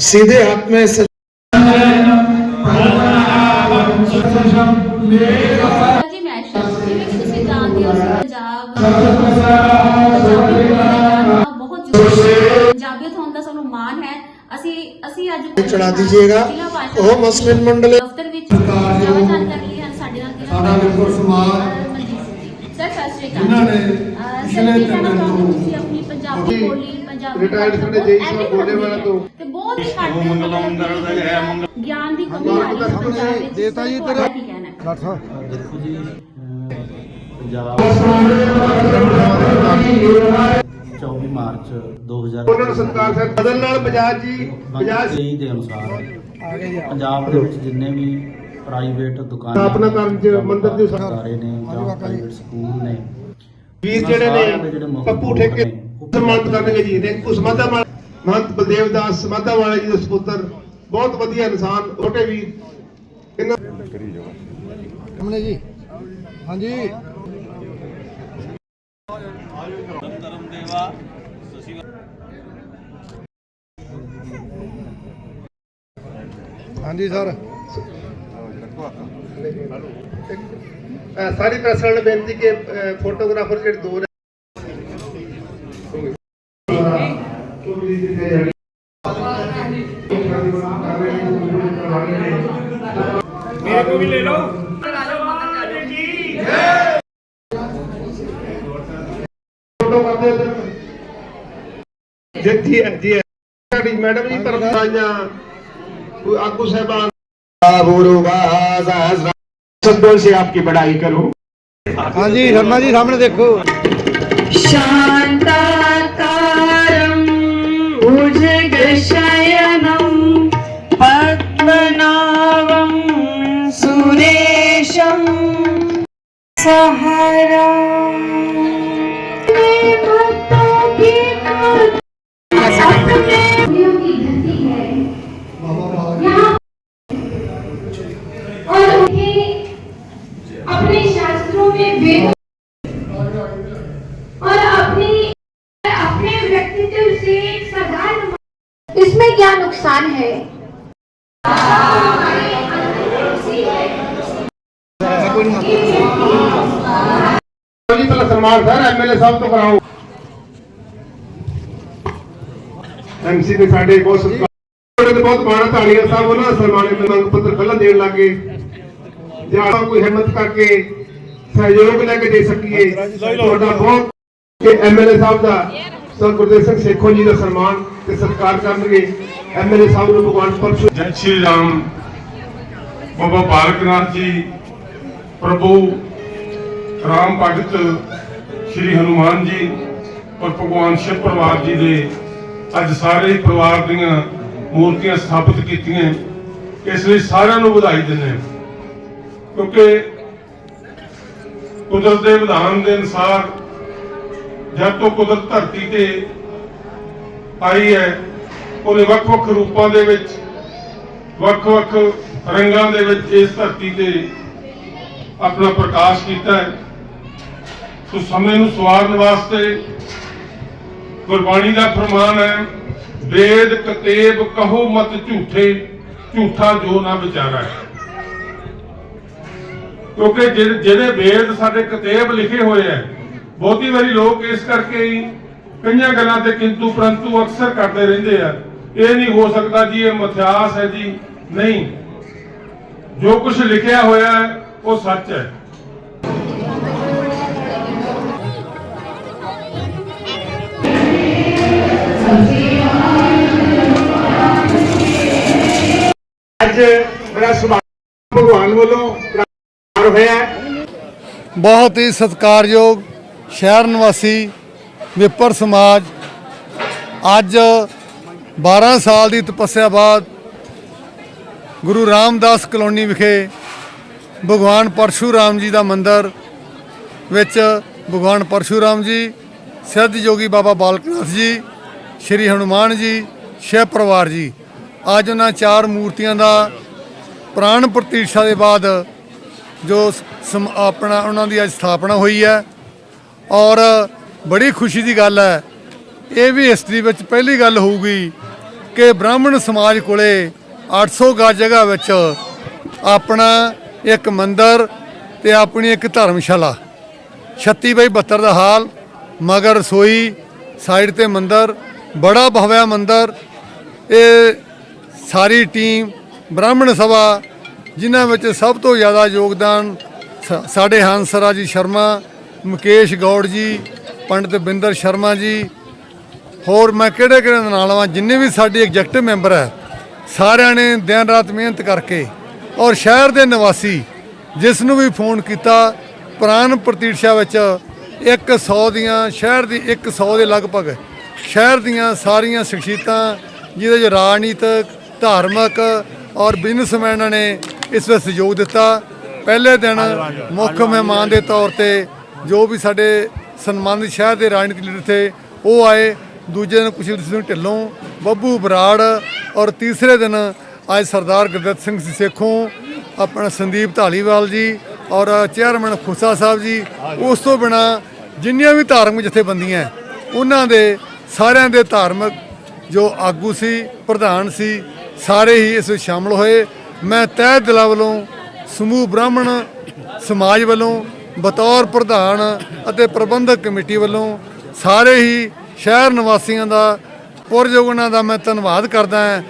सीधे हाथ में ਜੀ ਮੈਂ ਜਿਵੇਂ ਕਿ ਤੁਸੀਂ ਪੰਜਾਬੀ ਹੋਣ ਦਾ ਸਾਨੂੰ ਮਾਣ ਹੈ ਅਸੀਂ ਅਸੀਂ ਅੱਜ ਸ਼੍ਰੀ ਅਕਾਲ ਪਿਛਲੇ ਤਿੰਨ ਦਿਨ ਤੁਹਾਨੂੰ ਤੋਂ ਤੁਸੀਂ ਆਪਣੀ ਪੰਜਾਬੀ ਜੀ, ਬੋਲੀ ਪੰਜਾਬੀ ਰਿਟਾਇਰਡ ਸਾਡੇ ਜੇਈ ਸਾਹਿਬ ਬੋਲੇ ਵਾਲਾ। ਤੋਂ। ਤੇ ਬਹੁਤ ਹੀ ਘੱਟ ਗਿਆਨ ਦੀ ਕਮੀ ਆ ਰਹੀ ਹੈ ਪੰਜਾਬ ਵਿੱਚ ਦੇਤਾ ਜੀ ਤੇਰਾ। ਡਾਕਟਰ ਸਾਹਿਬ ਦੇਖੋ ਜੀ ਪੰਜਾਬ 24 ਮਾਰਚ 2000 ਉਹਨਾਂ ਨੂੰ ਸਤਕਾਰ ਸਰ ਬਦਲ ਨਾਲ ਬਜਾਜ ਜੀ ਬਜਾਜ 23 ਦੇ ਅਨੁਸਾਰ ਪੰਜਾਬ ਦੇ ਵਿੱਚ ਜਿੰਨੇ ਵੀ ਪ੍ਰਾਈਵੇਟ ਦੁਕਾਨਾਂ ਸਥਾਪਨਾ ਕਰਨ ਚ ਮੰਦਿਰ ਦੀ। ਅਦਾਰੇ ਨੇ ਜਾਂ ਪ੍ਰਾਈਵੇਟ ਸਕੂਲ ਨੇ ਵੀਰ ਜਿਹੜੇ ਨੇ ਪੱਪੂ ਠੇਕੇ ਸਨਮਾਨਿਤ ਕਰਨਗੇ ਜੀ। ਸਮਾਧਾ ਵਾਲਾ ਮਹੰਤ ਬਲਦੇਵ ਦਾਸ ਸਮਾਧਾ ਵਾਲੇ ਜੀ ਦਾ ਸੁਪੁੱਤਰ ਬਹੁਤ ਵਧੀਆ ਇਨਸਾਨ ਛੋਟੇ ਵੀਰ। ਇਹਨਾਂ ਸਾਹਮਣੇ ਜੀ। ਹਾਂਜੀ। ਹਾਂਜੀ ਸਰ। ਸਾਰੀ ਪ੍ਰੈਸ ਨਾਲ ਬੇਨਤੀ ਕਿ ਫੋਟੋਗ੍ਰਾਫਰ ਜਿਹੜੇ ਦੋ ਮੇਰੇ ਕੋ ਵੀ ਲੈ ਲਓ। ਫੋਟੋ ਕਰਦੇ ਜੀ ਜੀ ਜੀ ਸਾਡੀ ਮੈਡਮ ਜੀ ਪਰਦਾਈਆਂ ਕੋਈ ਆਗੂ ਸਹਿਬਾਨ ਬੋਰੋਵਾ लिहाजा शब्दों से आपकी बड़ाई करूँ। हाँ जी शर्मा जी सामने देखो। शांताकारं भुजगशयनं पद्मनाभं सुरेशं सहरा में वेद और अपनी अपने व्यक्तित्व से एक साधारण इसमें क्या नुकसान है ਜੀ ਪਹਿਲਾਂ ਸਨਮਾਨ ਸਰ ਐਮਐਲਏ ਸਾਹਿਬ ਤੋਂ ਕਰਾਓ ਐਮਸੀ ਦੇ ਸਾਡੇ ਬਹੁਤ ਸਤਿਕਾਰ ਤੇ ਬਹੁਤ ਮਾਣਾ ਤਾਲੀਆਂ ਸਾਹਿਬ ਉਹਨਾਂ ਦਾ ਸਨਮਾਨ ਮੰਗ ਪੱਤਰ ਪਹਿਲਾਂ ਦੇਣ ਲੱਗੇ ਜਾਂ ਕੋਈ ਹਿੰਮਤ ਕਰਕੇ ਸਹਿਯੋਗ ਲੈ ਕੇ ਦੇ ਸਕੀਏ। ਤੁਹਾਡਾ ਬਹੁਤ ਕਿ ਐਮਐਲਏ ਸਾਹਿਬ ਦਾ ਸਰ ਗੁਰਦੇਵ ਸਿੰਘ ਸੇਖੋ ਜੀ ਦਾ ਸਨਮਾਨ ਤੇ ਸਤਿਕਾਰ ਕਰਨਗੇ। ਐਮਐਲਏ ਸਾਹਿਬ ਨੂੰ ਭਗਵਾਨ ਪਰਸ਼ੂ ਜੈ ਸ਼੍ਰੀ ਰਾਮ। ਬਾਬਾ ਬਾਲਕਨਾਥ ਜੀ, ਪ੍ਰਭੂ ਰਾਮ ਭਗਤ ਸ਼੍ਰੀ ਹਨੂਮਾਨ ਜੀ ਔਰ ਭਗਵਾਨ ਸ਼ਿਵ ਪਰਵਾਰ ਜੀ ਦੇ ਅੱਜ ਸਾਰੇ ਪਰਿਵਾਰ ਦੀਆਂ ਮੂਰਤੀਆਂ ਸਥਾਪਿਤ ਕੀਤੀਆਂ। ਇਸ ਲਈ ਸਾਰਿਆਂ ਨੂੰ ਵਧਾਈ ਦਿੰਦੇ ਕਿਉਂਕਿ ਕੁਦਰਤ ਦੇ ਵਿਧਾਨ ਦੇ ਅਨੁਸਾਰ ਜਦ ਤੋਂ ਕੁਦਰਤ ਧਰਤੀ ਤੇ ਆਈ ਹੈ ਉਹਨੇ ਵੱਖ-ਵੱਖ ਰੂਪਾਂ ਦੇ ਵਿੱਚ, ਵੱਖ-ਵੱਖ ਰੰਗਾਂ ਦੇ ਵਿੱਚ ਇਸ ਧਰਤੀ ਤੇ ਆਪਣਾ ਪ੍ਰਕਾਸ਼ ਕੀਤਾ ਹੈ। ਸੋ ਸਮੇਂ ਨੂੰ ਸਵਾਰਨ ਵਾਸਤੇ ਗੁਰਬਾਣੀ ਦਾ ਫਰਮਾਨ ਹੈ, ਵੇਦ ਕਤੇਬ ਕਹੋ ਮਤ ਝੂਠੇ, ਝੂਠਾ ਜੋ ਨਾ ਵਿਚਾਰਾ ਹੈ। ਕਿਉਂਕਿ ਜਿਹੜੇ ਵੇਦ ਸਾਡੇ ਕਤੇਬ ਲਿਖੇ ਹੋਏ ਹੈ ਬਹੁਤੀ ਵਾਰੀ ਲੋਕ ਇਸ ਕਰਕੇ ਹੀ ਕਈਆਂ ਗੱਲਾਂ ਤੇ ਕਿੰਤੂ ਪਰੰਤੂ ਅਕਸਰ ਕਰਦੇ ਰਹਿੰਦੇ ਆ, ਇਹ ਨਹੀਂ ਹੋ ਸਕਦਾ ਜੀ ਇਹ ਮਿਥਿਆਸ ਹੈ ਜੀ, ਨਹੀਂ। ਜੋ ਕੁਝ ਲਿਖਿਆ ਹੋਇਆ ਉਹ ਸੱਚ ਹੈ। ਅੱਜ ਬੜਾ ਸੁਭਾਅ ਭਗਵਾਨ ਵੱਲੋਂ ਪ੍ਰਾਪਤ ਹੋਇਆ ਹੈ। ਬਹੁਤ ਹੀ ਸਤਿਕਾਰਯੋਗ ਸ਼ਹਿਰ ਨਿਵਾਸੀ ਵਿਪਰ ਸਮਾਜ। ਅੱਜ 12 ਸਾਲ ਦੀ ਤਪੱਸਿਆ ਬਾਅਦ ਗੁਰੂ ਰਾਮਦਾਸ ਕਲੋਨੀ ਵਿਖੇ ਭਗਵਾਨ ਪਰਸ਼ੂਰਾਮ ਜੀ ਦਾ ਮੰਦਿਰ ਵਿੱਚ ਭਗਵਾਨ ਪਰਸ਼ੂਰਾਮ ਜੀ, ਸਿੱਧ ਯੋਗੀ ਬਾਬਾ ਬਾਲਕਨਾਥ ਜੀ, ਸ਼੍ਰੀ ਹਨੂਮਾਨ ਜੀ ਸ਼ਿਵ ਪਰਿਵਾਰ ਜੀ। ਅੱਜ ਉਹਨਾਂ ਚਾਰ ਮੂਰਤੀਆਂ ਦਾ ਪ੍ਰਾਣ ਪ੍ਰਤੀਸ਼ਾ ਦੇ ਬਾਅਦ ਜੋ ਸਮ- ਆਪਣਾ, ਉਹਨਾਂ ਦੀ ਅੱਜ ਸਥਾਪਨਾ ਹੋਈ ਹੈ। ਔਰ ਬੜੀ ਖੁਸ਼ੀ ਦੀ ਗੱਲ ਹੈ, ਇਹ ਵੀ ਹਿਸਟਰੀ ਵਿੱਚ ਪਹਿਲੀ ਗੱਲ ਹੋਊਗੀ ਕਿ ਬ੍ਰਾਹਮਣ ਸਮਾਜ ਕੋਲੇ 800 ਗਜ ਜਗ੍ਹਾ ਵਿੱਚ ਆਪਣਾ ਇੱਕ ਮੰਦਿਰ ਤੇ ਆਪਣੀ ਇੱਕ ਧਰਮਸ਼ਾਲਾ। 36 ਬਾਈ 72 ਦਾ ਹਾਲ, ਮਗਰ ਰਸੋਈ, ਸਾਈਡ ਤੇ ਮੰਦਿਰ, ਬੜਾ ਭਵਿਆ ਮੰਦਿਰ, ਇਹ ਸਾਰੀ ਟੀਮ ਬ੍ਰਾਹਮਣ ਸਭਾ ਜਿਨ੍ਹਾਂ ਵਿੱਚ ਸਭ ਤੋਂ ਜ਼ਿਆਦਾ ਯੋਗਦਾਨ ਸਾ- ਸਾਡੇ ਹੰਸਰਾਜ ਜੀ ਸ਼ਰਮਾ, ਮੁਕੇਸ਼ ਗੌੜ ਜੀ, ਪੰਡਿਤ ਬਿੰਦਰ ਸ਼ਰਮਾ ਜੀ, ਹੋਰ ਮੈਂ ਕਿਹੜੇ ਕਿਹੜੇ ਦੇ ਨਾਲ ਆਵਾਂ ਜਿੰਨੇ ਵੀ ਸਾਡੇ ਐਗਜ਼ੈਕਟਿਵ ਮੈਂਬਰ ਹੈ, ਸਾਰਿਆਂ ਨੇ ਦਿਨ ਰਾਤ ਮਿਹਨਤ ਕਰਕੇ ਔਰ ਸ਼ਹਿਰ ਦੇ ਨਿਵਾਸੀ ਜਿਸ ਨੂੰ ਵੀ ਫੋਨ ਕੀਤਾ ਪ੍ਰਾਨ ਪ੍ਰਤੀਸ਼ਾ ਵਿੱਚ 100 ਦੀਆਂ, ਸ਼ਹਿਰ ਦੀ 100 ਦੇ ਲਗਭਗ ਸ਼ਹਿਰ ਦੀਆਂ ਸਾਰੀਆਂ ਸ਼ਖਸੀਅਤਾਂ, ਜਿਹਦੇ 'ਚ ਰਾਜਨੀਤਿਕ, ਧਾਰਮਿਕ ਔਰ ਬਿਜ਼ਨਸਮੈਨਾਂ ਨੇ ਇਸ ਵਿੱਚ ਸਹਿਯੋਗ ਦਿੱਤਾ। ਪਹਿਲੇ ਦਿਨ ਮੁੱਖ ਮਹਿਮਾਨ ਦੇ ਤੌਰ ਤੇ ਜੋ ਵੀ ਸਾਡੇ ਸਨਮਾਨਿਤ ਸ਼ਹਿਰ ਦੇ ਰਾਜਨੀਤਿਕ ਲੀਡਰ ਥੇ, ਉਹ ਆਏ। ਦੂਜੇ ਦਿਨ ਕੁਸ਼ਵੰਤ ਸਿੰਘ ਢਿੱਲੋਂ, ਬੱਬੂ ਬਰਾੜ ਔਰ ਤੀਸਰੇ ਦਿਨ ਅੱਜ ਸਰਦਾਰ ਗੁਰਦਿੱਤ ਸਿੰਘ ਸੇਖੋਂ, ਆਪਣਾ ਸੰਦੀਪ ਢਾਲੀਵਾਲ ਜੀ ਔਰ ਚੇਅਰਮੈਨ ਖੁਸਾ ਸਾਹਿਬ ਜੀ, ਉਸ ਤੋਂ ਬਿਨਾ ਜਿੰਨੀਆਂ ਵੀ ਧਾਰਮਿਕ ਜਥੇਬੰਦੀਆਂ, ਉਹਨਾਂ ਦੇ ਸਾਰਿਆਂ ਦੇ ਧਾਰਮਿਕ ਜੋ ਆਗੂ ਸੀ, ਪ੍ਰਧਾਨ ਸੀ, ਸਾਰੇ ਹੀ ਇਸ ਵਿੱਚ ਸ਼ਾਮਲ ਹੋਏ। ਮੈਂ ਤਹਿ ਦਿਲਾਂ ਵੱਲੋਂ ਸਮੂਹ ਬ੍ਰਾਹਮਣ ਸਮਾਜ ਵੱਲੋਂ, ਬਤੌਰ ਪ੍ਰਧਾਨ ਅਤੇ ਪ੍ਰਬੰਧਕ ਕਮੇਟੀ ਵੱਲੋਂ ਸਾਰੇ ਹੀ ਸ਼ਹਿਰ ਨਿਵਾਸੀਆਂ ਦਾ ਪੁਰਜੋਗਣਾ ਦਾ ਮੈਂ ਧੰਨਵਾਦ ਕਰਦਾ ਹਾਂ।